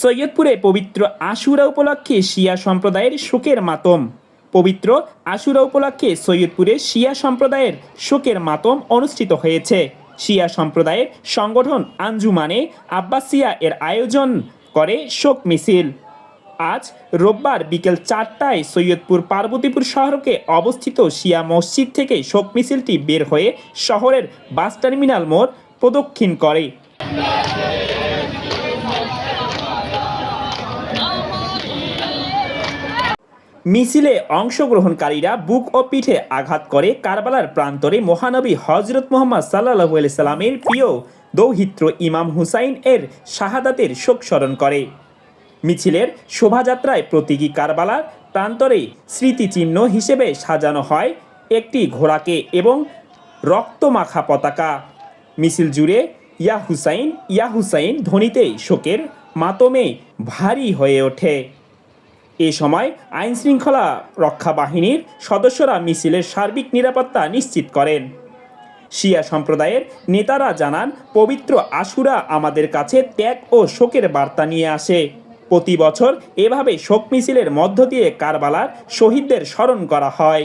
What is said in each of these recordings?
সৈয়দপুরে পবিত্র আশুরা উপলক্ষে শিয়া সম্প্রদায়ের শোকের মাতম। পবিত্র আশুরা উপলক্ষে সৈয়দপুরে শিয়া সম্প্রদায়ের শোকের মাতম অনুষ্ঠিত হয়েছে। শিয়া সম্প্রদায়ের সংগঠন আঞ্জুমানে আব্বাসিয়া এর আয়োজন করে শোক মিছিল। আজ রোববার বিকেল চারটায় সৈয়দপুর পার্বতীপুর শহরকে অবস্থিত শিয়া মসজিদ থেকে শোক মিছিলটি বের হয়ে শহরের বাস টার্মিনাল মোড় প্রদক্ষিণ করে। মিছিলে অংশগ্রহণকারীরা বুক ও পিঠে আঘাত করে কারবালার প্রান্তরে মহানবী হজরত মোহাম্মদ সাল্লাহ সাল্লামের প্রিয় দৌহিত্র ইমাম হুসাইন এর শাহাদাতের শোক স্মরণ করে। মিছিলের শোভাযাত্রায় প্রতীকী কারবালার প্রান্তরে স্মৃতিচিহ্ন হিসেবে সাজানো হয় একটি ঘোড়াকে এবং রক্তমাখা পতাকা। মিছিল জুড়ে ইয়া হুসাইন ইয়া হুসাইন ধ্বনিতে শোকের মাতমে ভারী হয়ে ওঠে। এ সময় আইন শৃঙ্খলা রক্ষা বাহিনীর সদস্যরা মিছিলের সার্বিক নিরাপত্তা নিশ্চিত করেন। শিয়া সম্প্রদায়ের নেতারা জানান, পবিত্র আশুরা আমাদের কাছে ত্যাগ ও শোকের বার্তা নিয়ে আসে। প্রতি বছর এভাবে শোক মিছিলের মধ্য দিয়ে কারবালার শহীদদের স্মরণ করা হয়।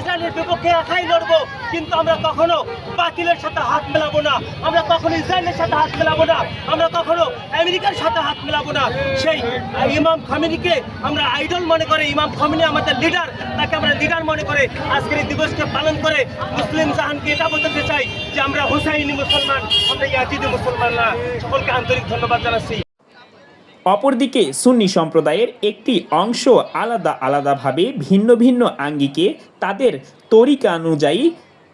ইসরায়েলের বিপক্ষে একাই লড়বো, কিন্তু আমরা কখনো বাতিলের সাথে হাত মেলাবো না। আমরা কখনো ইসরায়েলের সাথে হাত মেলাবো না। আমরা কখনো আমেরিকার সাথে হাত মেলাবো না। সেই ইমাম খামিনিকে আমরা আইডল মনে করে, ইমাম খামিনি আমাদের লিডার তাকে আমরা লিডার মনে করে আজকের এই দিবসকে পালন করে মুসলিম জাহানকে এটা বলতে চাই যে আমরা হুসাইনি মুসলমান, আমরা ইয়াজিদি মুসলমান না। সকলকে আন্তরিক ধন্যবাদ জানাচ্ছি। অপরদিকে সুন্নি সম্প্রদায়ের একটি অংশ আলাদা আলাদাভাবে ভিন্ন ভিন্ন আঙ্গিকে তাদের তরিকা অনুযায়ী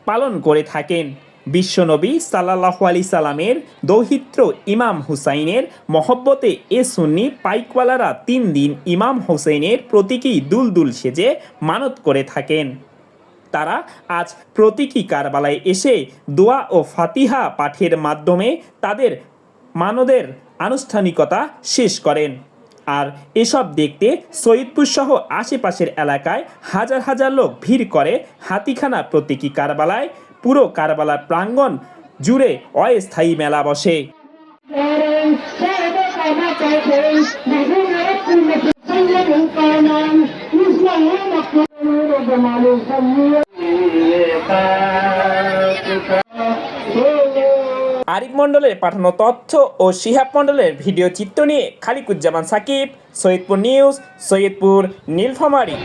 পালন করে থাকেন। বিশ্বনবী সাল্লাহ আলি সাল্লামের দৌহিত্র ইমাম হুসাইনের মহব্বতে এ সুন্নি পাইকওয়ালারা তিন দিন ইমাম হুসাইনের প্রতীকী দুলদুল সেজে মানত করে থাকেন। তারা আজ প্রতীকী কারবালায় এসে দোয়া ও ফাতিহা পাঠের মাধ্যমে তাদের মানদের আনুষ্ঠানিকতা শেষ করেন। আর এসব দেখতে সৈয়দপুর সহ আশেপাশের এলাকায় হাজার হাজার লোক ভিড় করে হাতিখানা প্রতীকী কারবালায়। পুরো কারবালার প্রাঙ্গণ জুড়ে অস্থায়ী মেলা বসে। আরিফ মণ্ডলের পাঠানো তথ্য ও শিহাব মণ্ডলের ভিডিও চিত্র নিয়ে খালিকুজ্জামান সাকিব, সৈয়দপুর নিউজ, সৈয়দপুর, নীলফামারি।